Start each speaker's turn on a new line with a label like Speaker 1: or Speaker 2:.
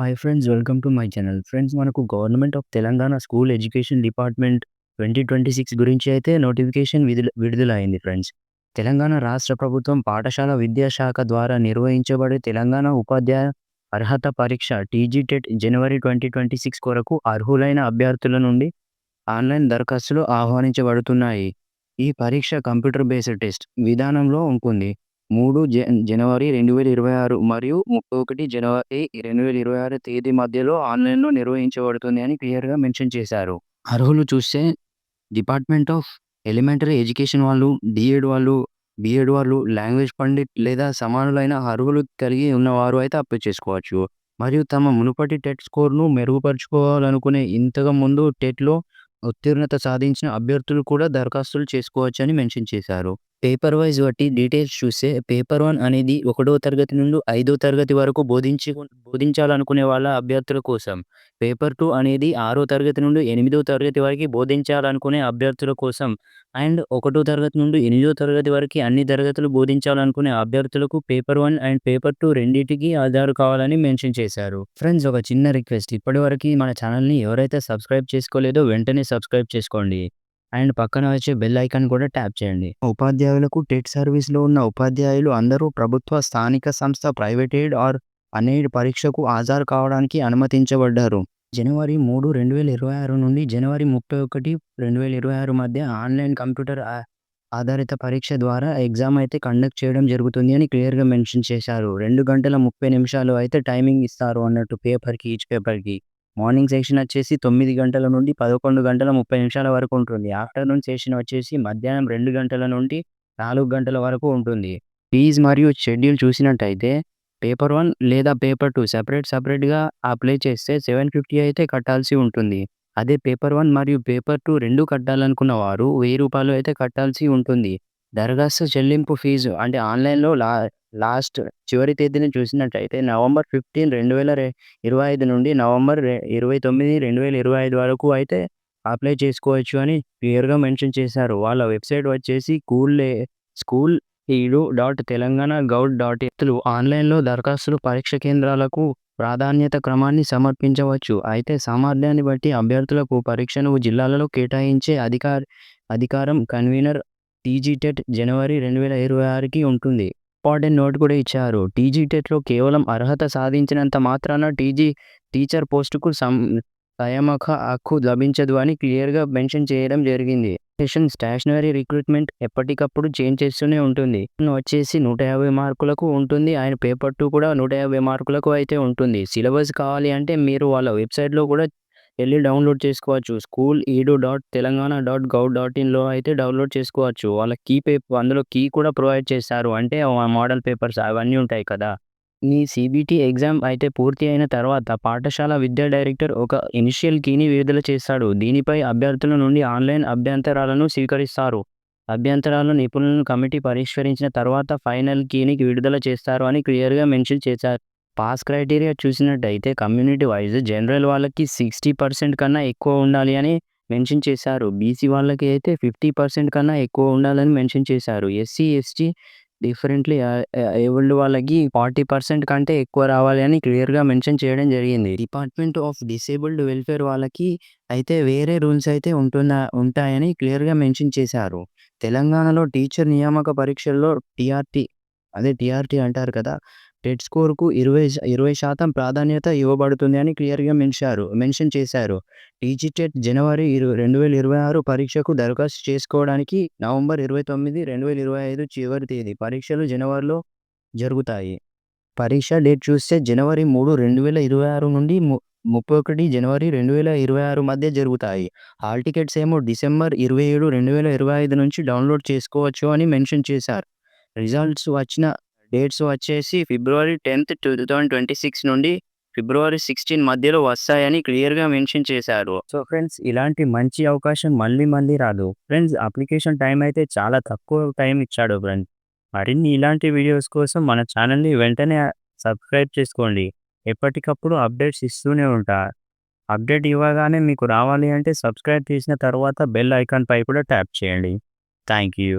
Speaker 1: Hi friends welcome to my channel. Friends మనకు government of Telangana school education department twenty twenty six గురించి అయితే notification విడుదల విడుదలైంది friends. Telangana రాష్ట్ర ప్రభుత్వం పాఠశాల విద్యాశాఖ ద్వారా నిర్వహించబడే తెలంగాణ ఉపాధ్యాయ అర్హత పరీక్ష టీజీ టెట్ జనవరి ట్వంటీ ట్వంటీ సిక్స్ కొరకు అర్హులైన అభ్యర్థుల నుండి ఆన్లైన్ దరఖాస్తులు ఆహ్వానించబడుతున్నాయి. ఈ పరీక్ష కంప్యూటర్ బేస్డ్ టెస్ట్ విధానంలో ఉంటుంది. మూడు జ జనవరి రెండు వేల ఇరవై ఆరు మరియు ముప్పై ఒకటి జనవరి రెండు వేల ఇరవై ఆరు తేదీ మధ్యలో ఆన్లైన్లో నిర్వహించబడుతుంది అని క్లియర్గా మెన్షన్ చేశారు. అర్హులు చూస్తే డిపార్ట్మెంట్ ఆఫ్ ఎలిమెంటరీ ఎడ్యుకేషన్ వాళ్ళు డిఎడ్ వాళ్ళు బిఎడ్ వాళ్ళు లాంగ్వేజ్ పండిట్ లేదా సమానులైన అర్హులు కలిగి ఉన్నవారు అయితే అప్లై చేసుకోవచ్చు. మరియు తమ మునుపటి టెట్ స్కోర్ను మెరుగుపరుచుకోవాలనుకునే ఇంతకు ముందు టెట్లో ఉత్తీర్ణత సాధించిన అభ్యర్థులు కూడా దరఖాస్తులు చేసుకోవచ్చు అని మెన్షన్ చేశారు. పేపర్ వైజ్ బట్టి డీటెయిల్స్ చూస్తే పేపర్ వన్ అనేది ఒకటో తరగతి నుండి ఐదో తరగతి వరకు బోధించి బోధించాలనుకునే వాళ్ళ అభ్యర్థుల కోసం. పేపర్ టూ అనేది ఆరో తరగతి నుండి ఎనిమిదో తరగతి వరకు బోధించాలనుకునే అభ్యర్థుల కోసం. అండ్ ఒకటో తరగతి నుండి ఎనిమిదో తరగతి వరకు అన్ని తరగతులు బోధించాలనుకునే అభ్యర్థులకు paper one and paper two రెండింటికి ఆధారు కావాలని మెన్షన్ చేశారు. ఫ్రెండ్స్ ఒక చిన్న రిక్వెస్ట్. ఇప్పటివరకు మన ఛానల్ని ఎవరైతే సబ్స్క్రైబ్ చేసుకోలేదో వెంటనే సబ్స్క్రైబ్ చేసుకోండి. అండ్ పక్కన వచ్చే బెల్ ఐకాన్ కూడా ట్యాప్ చేయండి. ఉపాధ్యాయులకు టెట్ సర్వీస్లో ఉన్న ఉపాధ్యాయులు అందరూ ప్రభుత్వ స్థానిక సంస్థ ప్రైవేట్ ఎయిడ్ ఆర్ అనేడ్ పరీక్షకు హాజరు కావడానికి అనుమతించబడ్డారు. జనవరి మూడు రెండు వేల ఇరవై ఆరు నుండి జనవరి ముప్పై ఒకటి రెండు వేల ఇరవై ఆరు మధ్య ఆన్లైన్ కంప్యూటర్ ఆధారిత పరీక్ష ద్వారా ఎగ్జామ్ అయితే కండక్ట్ చేయడం జరుగుతుంది అని క్లియర్గా మెన్షన్ చేశారు. రెండు గంటల ముప్పై నిమిషాలు అయితే టైమింగ్ ఇస్తారు అన్నట్టు పేపర్కి ఈచ్ పేపర్కి. మార్నింగ్ సెషన్ వచ్చేసి తొమ్మిది గంటల నుండి పదకొండు గంటల ముప్పై నిమిషాల వరకు ఉంటుంది. ఆఫ్టర్నూన్ సెషన్ వచ్చేసి మధ్యాహ్నం రెండు గంటల నుండి నాలుగు గంటల వరకు ఉంటుంది. ఫీజ్ మరియు షెడ్యూల్ చూసినట్టయితే పేపర్ వన్ లేదా పేపర్ టూ సపరేట్ సపరేట్గా అప్లై చేస్తే సెవెన్ ఫిఫ్టీ అయితే కట్టాల్సి ఉంటుంది. అదే పేపర్ వన్ మరియు పేపర్ టూ రెండు కట్టాలనుకున్న వారు వెయ్యి రూపాయలు అయితే కట్టాల్సి ఉంటుంది. దరఖాస్తు చెల్లింపు ఫీజు అంటే ఆన్లైన్లో లా లాస్ట్ చివరి తేదీని చూసినట్టయితే నవంబర్ ఫిఫ్టీన్ రెండు వేల ఇరవై ఐదు నుండి నవంబర్ ఇరవై తొమ్మిది రెండు వేల ఇరవై ఐదు వరకు అయితే అప్లై చేసుకోవచ్చు అని క్లియర్గా మెన్షన్ చేశారు. వాళ్ళ వెబ్సైట్ వచ్చేసి school school edu dot Telangana gov dot ఎత్తులు ఆన్లైన్లో దరఖాస్తులు పరీక్ష కేంద్రాలకు ప్రాధాన్యత క్రమాన్ని సమర్పించవచ్చు. అయితే సామర్థ్యాన్ని బట్టి అభ్యర్థులకు పరీక్షను జిల్లాలలో కేటాయించే అధికార అధికారం కన్వీనర్ టీజీటెట్ జనవరి రెండు వేల ఇరవై ఆరుకి ఉంటుంది. ఇంపార్టెంట్ నోట్ కూడా ఇచ్చారు. టీజీటెట్లో కేవలం అర్హత సాధించినంత మాత్రాన టీజీ టీచర్ పోస్టుకు సం సయమక హక్కు లభించదు అని క్లియర్గా మెన్షన్ చేయడం జరిగింది. సెషన్ స్టేషనరీ రిక్రూట్మెంట్ ఎప్పటికప్పుడు చేంజ్ చేస్తూనే ఉంటుంది. వచ్చేసి నూట యాభై మార్కులకు ఉంటుంది. ఆయన పేపర్ టూ కూడా నూట యాభై మార్కులకు అయితే ఉంటుంది. సిలబస్ కావాలి అంటే మీరు వాళ్ళ వెబ్సైట్లో కూడా వెళ్ళి డౌన్లోడ్ చేసుకోవచ్చు. School edu dot Telangana dot gov dot ఇన్లో అయితే డౌన్లోడ్ చేసుకోవచ్చు. వాళ్ళ కీ పేపర్ అందులో కీ కూడా ప్రొవైడ్ చేస్తారు. అంటే మోడల్ పేపర్స్ అవన్నీ ఉంటాయి కదా. మీ సిబిటి ఎగ్జామ్ అయితే పూర్తి అయిన తర్వాత పాఠశాల విద్యా డైరెక్టర్ ఒక ఇనిషియల్ కీని విడుదల చేస్తాడు. దీనిపై అభ్యర్థుల నుండి ఆన్లైన్ అభ్యంతరాలను స్వీకరిస్తారు. అభ్యంతరాలు నిపుణులను కమిటీ పరిష్కరించిన తర్వాత ఫైనల్ కీని విడుదల చేస్తారు అని క్లియర్గా మెన్షన్ చేశారు. పాస్ క్రైటీరియా చూసినట్టయితే కమ్యూనిటీ వైజ్ జనరల్ వాళ్ళకి సిక్స్టీ పర్సెంట్ కన్నా ఎక్కువ ఉండాలి అని మెన్షన్ చేశారు. బీసీ వాళ్ళకి అయితే ఫిఫ్టీ పర్సెంట్ కన్నా ఎక్కువ ఉండాలని మెన్షన్ చేశారు. ఎస్సీ ఎస్టీ డిఫరెంట్లీ ఏబుల్డ్ వాళ్ళకి ఫార్టీ పర్సెంట్ కంటే ఎక్కువ రావాలి అని క్లియర్గా మెన్షన్ చేయడం జరిగింది. డిపార్ట్మెంట్ ఆఫ్ డిసేబుల్డ్ వెల్ఫేర్ వాళ్ళకి అయితే వేరే రూల్స్ అయితే ఉంటుందా ఉంటాయని క్లియర్గా మెన్షన్ చేశారు. తెలంగాణలో టీచర్ నియామక పరీక్షల్లో టీఆర్టీ అదే టీఆర్టీ అంటారు కదా టెట్ స్కోర్కు ఇరవై ఇరవై శాతం ప్రాధాన్యత ఇవ్వబడుతుంది అని క్లియర్గా మెన్షారు మెన్షన్ చేశారు. టీజీ టెట్ జనవరి ఇరవై రెండు వేల ఇరవై ఆరు పరీక్షకు దరఖాస్తు చేసుకోవడానికి నవంబర్ ఇరవై తొమ్మిది రెండు వేల ఇరవై ఐదు చివరి తేదీ పరీక్షలు జనవరిలో జరుగుతాయి. పరీక్ష డేట్ చూస్తే జనవరి మూడు రెండు వేల ఇరవై ఆరు నుండి ముప్పై ఒకటి జనవరి రెండు వేల ఇరవై ఆరు మధ్య జరుగుతాయి. హాల్ టికెట్స్ ఏమో డిసెంబర్ ఇరవై ఏడు రెండు వేల ఇరవై ఐదు నుంచి డౌన్లోడ్ చేసుకోవచ్చు అని మెన్షన్ చేశారు. రిజల్ట్స్ వచ్చిన డేట్స్ వచ్చేసి ఫిబ్రవరి tenth two thousand twenty six నుండి ఫిబ్రవరి సిక్స్టీన్ మధ్యలో వస్తాయని క్లియర్గా మెన్షన్ చేశారు. సో ఫ్రెండ్స్ ఇలాంటి మంచి అవకాశం మళ్ళీ మళ్ళీ రాదు. ఫ్రెండ్స్ అప్లికేషన్ టైం అయితే చాలా తక్కువ టైం ఇచ్చాడు ఫ్రెండ్స్ మరిన్ని ఇలాంటి వీడియోస్ కోసం మన ఛానల్ని వెంటనే సబ్స్క్రైబ్ చేసుకోండి. ఎప్పటికప్పుడు అప్డేట్స్ ఇస్తూనే ఉంటా. అప్డేట్ ఇవ్వగానే మీకు రావాలి అంటే సబ్స్క్రైబ్ చేసిన తర్వాత బెల్ ఐకాన్ పై కూడా ట్యాప్ చేయండి. Thank you.